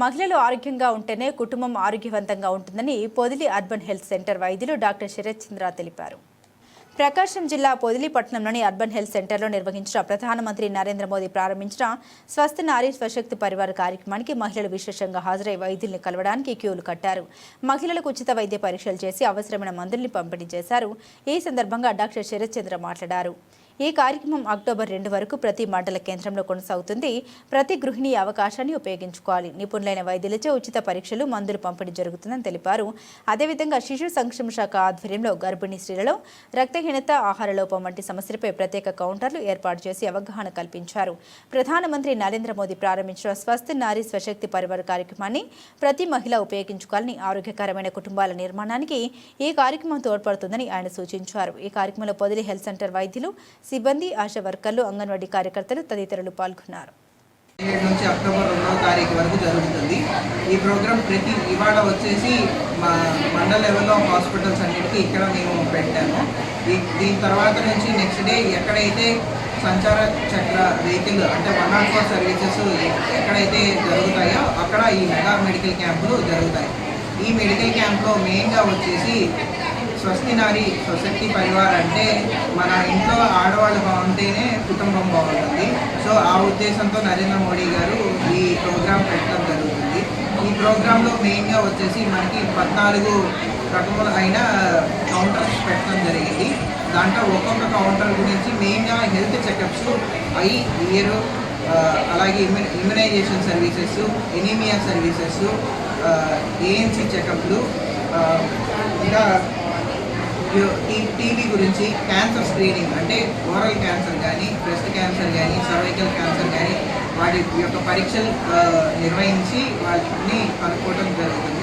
మహిళలు ఆరోగ్యంగా ఉంటేనే కుటుంబం ఆరోగ్యవంతంగా ఉంటుందని పొదిలి అర్బన్ హెల్త్ సెంటర్ వైద్యులు డాక్టర్ శరత్ చంద్ర తెలిపారు. ప్రకాశం జిల్లా పొదిలిపట్నంలోని అర్బన్ హెల్త్ సెంటర్లో నిర్వహించిన ప్రధానమంత్రి నరేంద్ర మోదీ ప్రారంభించిన స్వస్థ నారీ స్వశక్తి పరివార కార్యక్రమానికి మహిళలు విశేషంగా హాజరై వైద్యుల్ని కలవడానికి క్యూలు కట్టారు. మహిళలకు ఉచిత వైద్య పరీక్షలు చేసి అవసరమైన మందుల్ని పంపిణీ చేశారు. ఈ సందర్భంగా డాక్టర్ శరత్ చంద్ర మాట్లాడారు. ఈ కార్యక్రమం అక్టోబర్ రెండు వరకు ప్రతి మండల కేంద్రంలో కొనసాగుతుంది. ప్రతి గృహిణి అవకాశాన్ని ఉపయోగించుకోవాలి. నిపుణులైన వైద్యులచే ఉచిత పరీక్షలు మందులు పంపిణీ జరుగుతుందని తెలిపారు. అదేవిధంగా శిశు సంక్షేమ శాఖ ఆధ్వర్యంలో గర్భిణీ స్త్రీలలో రక్తహీనత ఆహార లోపం వంటి సమస్యలపై ప్రత్యేక కౌంటర్లు ఏర్పాటు చేసి అవగాహన కల్పించారు. ప్రధానమంత్రి నరేంద్ర మోదీ ప్రారంభించిన స్వస్థ నారీ స్వశక్తి పరివార కార్యక్రమాన్ని ప్రతి మహిళ ఉపయోగించుకోవాలని ఆరోగ్యకరమైన కుటుంబాల నిర్మాణానికి ఈ కార్యక్రమం తోడ్పడుతుందని ఆయన సూచించారు. ఈ కార్యక్రమంలో పొదిలి హెల్త్ సెంటర్ వైద్యులు సిబ్బంది ఆశా వర్కర్లు అంగన్వాడీ కార్యకర్తలు తదితరులు పాల్గొన్నారు. ఏడు నుంచి అక్టోబర్ రెండవ తారీఖు వరకు జరుగుతుంది. ఈ ప్రోగ్రామ్ ప్రతి ఇవాళ వచ్చేసి మా మండల లెవెల్లో హాస్పిటల్స్ అన్నిటికీ ఇక్కడ మేము పెట్టాము. దీని తర్వాత నుంచి నెక్స్ట్ డే ఎక్కడైతే సంచార చక్ర వెహికల్ అంటే వన్ నాట్ ఫోర్ సర్వీసెస్ ఎక్కడైతే జరుగుతాయో అక్కడ ఈ మెగా మెడికల్ క్యాంపులు జరుగుతాయి. ఈ మెడికల్ క్యాంప్లో మెయిన్గా వచ్చేసి స్వస్తి నారి స్వశక్తి పరివార్ అంటే మన ఇంట్లో ఆడవాళ్ళు బాగుంటేనే కుటుంబం బాగుంటుంది. సో ఆ ఉద్దేశంతో నరేంద్ర మోడీ గారు ఈ ప్రోగ్రాం పెట్టడం జరుగుతుంది. ఈ ప్రోగ్రాంలో మెయిన్గా వచ్చేసి మనకి పద్నాలుగు రకముల అయిన కౌంటర్స్ పెట్టడం జరిగింది. దాంట్లో ఒక్కొక్క కౌంటర్ గురించి మెయిన్గా హెల్త్ చెకప్స్ ఐ ఇయర్ అలాగే immunisation services anaemia services ANC చెకప్లు ఇంకా టీబీ గురించి క్యాన్సర్ స్క్రీనింగ్ అంటే ఓరల్ క్యాన్సర్ కానీ బ్రెస్ట్ క్యాన్సర్ కానీ సర్వైకల్ క్యాన్సర్ కానీ వాటి యొక్క పరీక్షలు నిర్వహించి వాటిని కనుక్కోవడం జరుగుతుంది.